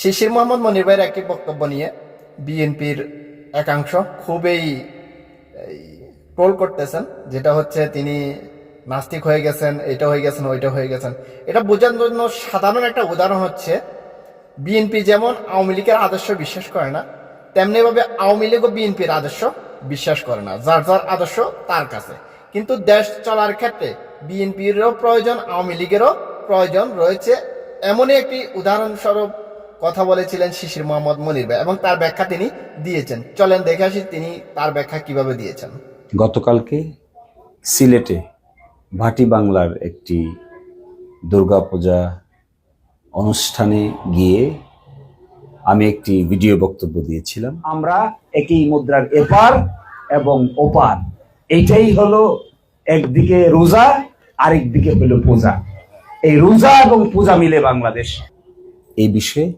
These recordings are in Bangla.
শিশির মোহাম্মদ মনির ভাইয়ের একটি বক্তব্য নিয়ে বিএনপির একাংশ খুবই ট্রোল করতেছেন, যেটা হচ্ছে তিনি নাস্তিক হয়ে গেছেন, এটা হয়ে গেছেন, ওইটা হয়ে গেছেন। এটা বোঝার জন্য সাধারণ একটা উদাহরণ হচ্ছে, বিএনপি যেমন আওয়ামী লীগের আদর্শ বিশ্বাস করে না তেমনিভাবে আওয়ামী লীগও বিএনপির আদর্শ বিশ্বাস করে না, যার যার আদর্শ তার কাছে। কিন্তু দেশ চলার ক্ষেত্রে বিএনপিরও প্রয়োজন, আওয়ামী লীগেরও প্রয়োজন রয়েছে। এমনই একটি উদাহরণস্বরূপ কথা বলেছিলেন শিশির মোহাম্মদ মনির ভাই এবং তার ব্যাখ্যা তিনি দিয়েছেন। চলেন দেখে আসি তিনি তার ব্যাখ্যা কীভাবে দিয়েছেন। গতকালকে সিলেটে ভাটি বাংলার একটি দুর্গাপূজা অনুষ্ঠানে গিয়ে আমি একটি ভিডিও বক্তব্য দিয়েছিলাম। আমরা একই মুদ্রার এপার এবং ওপার। এইটাই হলো একদিকে রোজা আরেকদিকে হলো পূজা। এই রোজা এবং পূজা মিলে বাংলাদেশ। এই বিষয়ে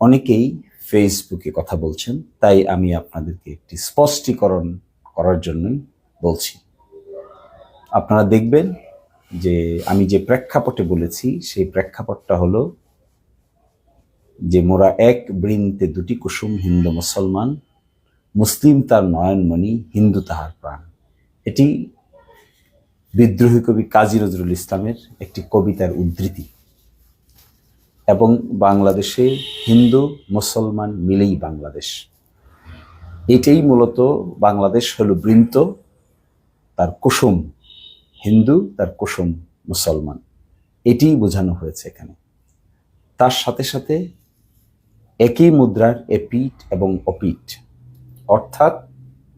অনেকেই ফেসবুকে কথা বলছেন, তাই আমি আপনাদেরকে একটি স্পষ্টীকরণ করার জন্যই বলছি। আপনারা দেখবেন যে আমি যে প্রেক্ষাপটে বলেছি, সেই প্রেক্ষাপটটা হলো যে মোরা এক বৃন্তে দুটি কুসুম হিন্দু মুসলমান, মুসলিম তার নয়নমণি, হিন্দু তাহার প্রাণ। এটি বিদ্রোহী কবি কাজী নজরুল ইসলামের একটি কবিতার উদ্ধৃতি। এবং বাংলাদেশে হিন্দু, মুসলমান মিলেই বাংলাদেশ। এটাই মূলত বাংলাদেশ হলো বৃন্ত তার কুসুম হিন্দু, তার কুসুম মুসলমান। এটিই বোঝানো হয়েছে এখানে। তার সাথে সাথে একই মুদ্রার এপিট এবং অপিট অর্থাৎ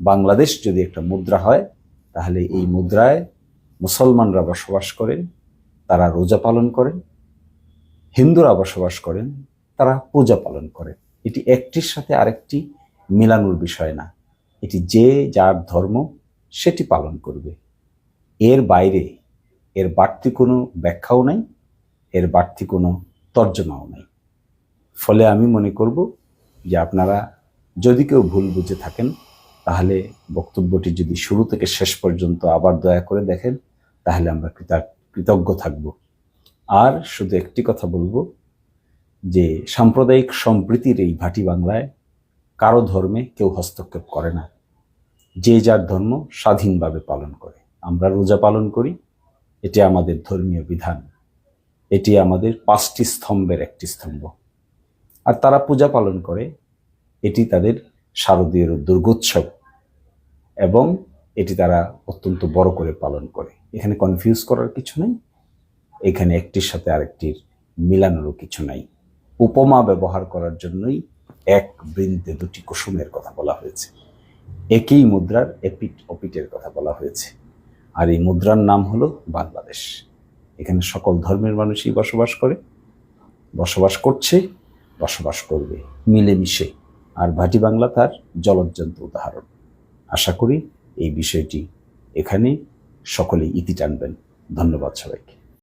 বাংলাদেশ যদি একটা মুদ্রা হয়, তাহলে এই মুদ্রায় মুসলমানরা বসবাস করেন তারা রোজা পালন করেন হিন্দুরা বসবাস করেন, তারা পূজা পালন করেন এটি একটির সাথে আরেকটি মিলানোর বিষয় না। এটি যে যার ধর্ম, সেটি পালন করবে। এর বাইরে এর বাড়তি কোনো ব্যাখ্যাও নাই, এর বাড়তি কোনো তর্জমাও নাই। ফলে আমি মনে করব যে আপনারা যদি কেউ ভুল বুঝে থাকেন, তাহলে বক্তব্যটি যদি শুরু থেকে শেষ পর্যন্ত আবার দয়া করে দেখেন, তাহলে আমরা কৃতা- কৃতজ্ঞ থাকব। আর শুধু একটি কথা বলব, যে সাম্প্রদায়িক সম্প্রীতির এই ভাটি বাংলায় কারও ধর্মে কেউ হস্তক্ষেপ করে না। যে যার ধর্ম স্বাধীনভাবে পালন করে। আমরা রোজা পালন করি, এটি আমাদের ধর্মীয় বিধান। এটি আমাদের পাঁচটি স্তম্ভের একটি স্তম্ভ। আর তারা পূজা পালন করে, এটি তাদের শারদীয় দুর্গোৎসব এবং এটি তারা অত্যন্ত বড় করে পালন করে। এখানে কনফিউজ করার কিছু নেই। এখানে একটির সাথে আরেকটির মিলানোরও কিছু নাই। উপমা ব্যবহার করার জন্যই এক বৃন্দে দুটি কুসুমের কথা বলা হয়েছে। একই মুদ্রার এপিট অপিটের কথা বলা হয়েছে। আর এই মুদ্রার নাম হলো বাংলাদেশ। এখানে সকল ধর্মের মানুষই বসবাস করে, বসবাস করছে, বসবাস করবে, মিলেমিশে। আর ভাটি বাংলা তার জলজ্জন্ত উদাহরণ। আশা করি এই বিষয়টি এখানে সকলেই ইতি টানবেন। ধন্যবাদ সবাইকে।